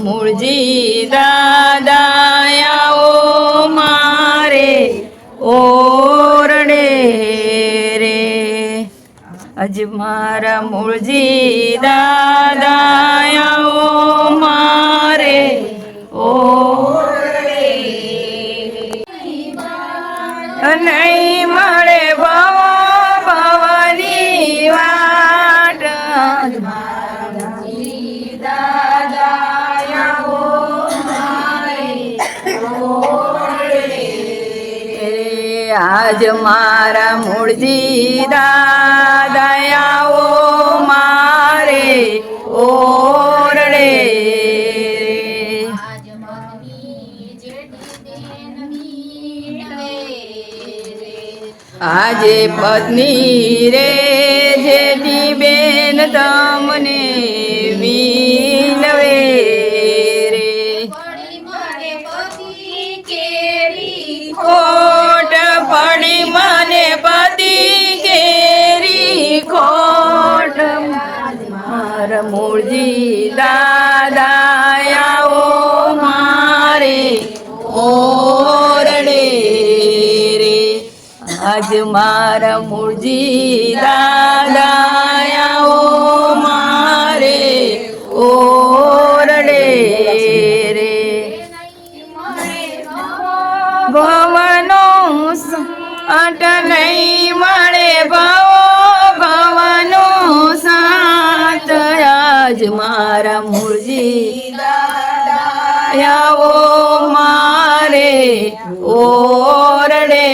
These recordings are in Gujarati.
મૂળજી દાદાયાઓ મારે ઓરડે રે અજ મારા મૂળજી દાદાયાઓ મારે ઓરડે નહીં આજ મારા મૂળજી દાદયાઓ મારે ઓરડે. આજે પત્ની રે મૂળજી દાદાયાઓ મારે, ઓરડે રે. આજ મારા મૂળજી દાદાયાઓ મારે, ઓરડે રે. ભવનો અટ નહીં મળે ભવો આજ મારા મૂળજી આવો મારે ઓરડે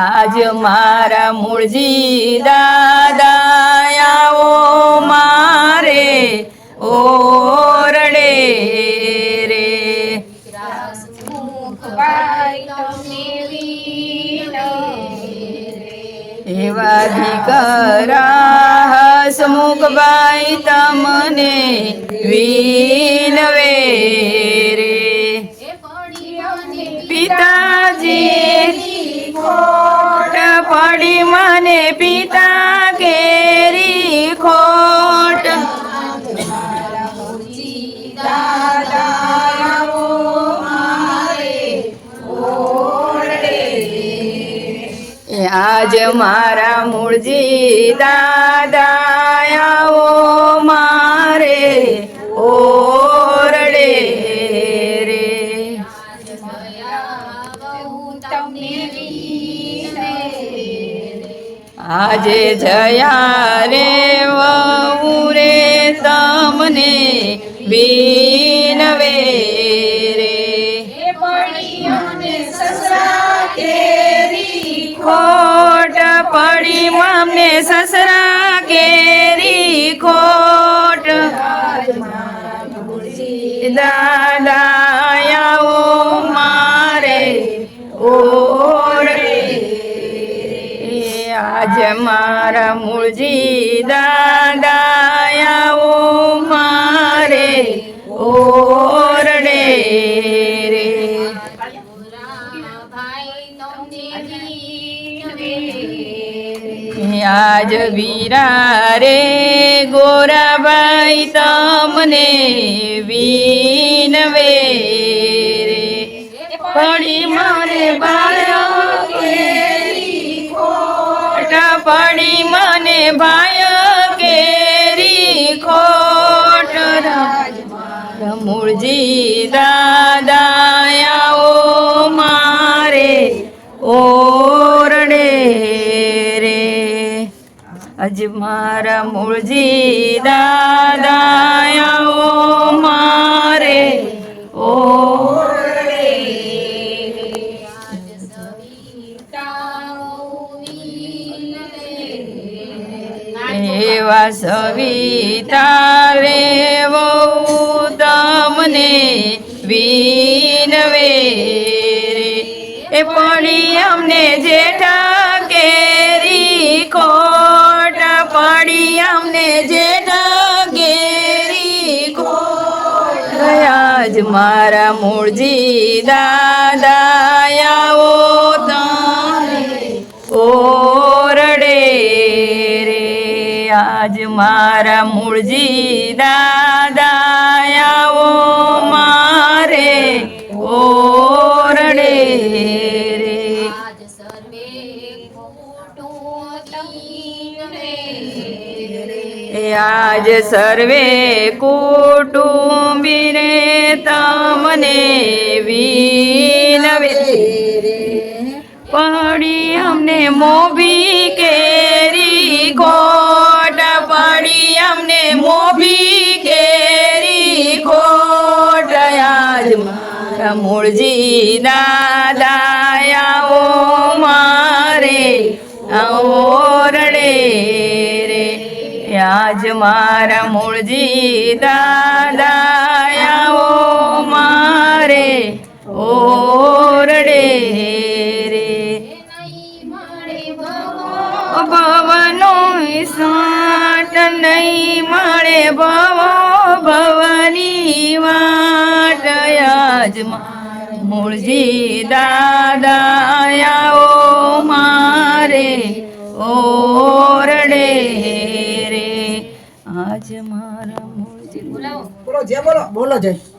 આજ મારા મૂળજી દાદાયાઓ મારે ઓરડે રે. એવા દીકરા હસમુખભાઈ તમને વિનવે રે પિતાજી ખોટ પડી મને, પિતા કેરી ખોટ. આજ મારા મૂળજી દાદાયાઓ આજે જયા રે વહુ રે તમને વિનવે રે ખોટ પડી મને સસરા કેરી ખોટ. દાદાયાઓ મારે ઓરડે મારા મૂળજી દાદાયાઓ મારે ઓરડે રે. આજ વીરા રે ગોરાબાઈ તમને વિનવે રે. પડી મારે બાળો અજ મારા મૂળજી દાદાયાઓ, મારે ઓ એવા સવિતા રે વહુ તમને વિનવે એ પડી અમને જેઠા જ મારા મૂળજી દાદાયાઓ તમે ઓરડે રે આજ મારા મૂળજી દાદા. આજ સર્વે કુટુંબીને તમને વિનવે. પડી અમને મોભી કેરી કોટ પડી અમને મોભી કેરી કોટ આજ મારા મૂળજી દાદા આવો મારે. રે આજ મારા મૂળજી દાદા આવો મારે ઓરડે રે. ભવનો સાટ નહીં મળે ભવો, ભવની વાટ આજ મૂળજી દાદા જે બોલો બોલો જય.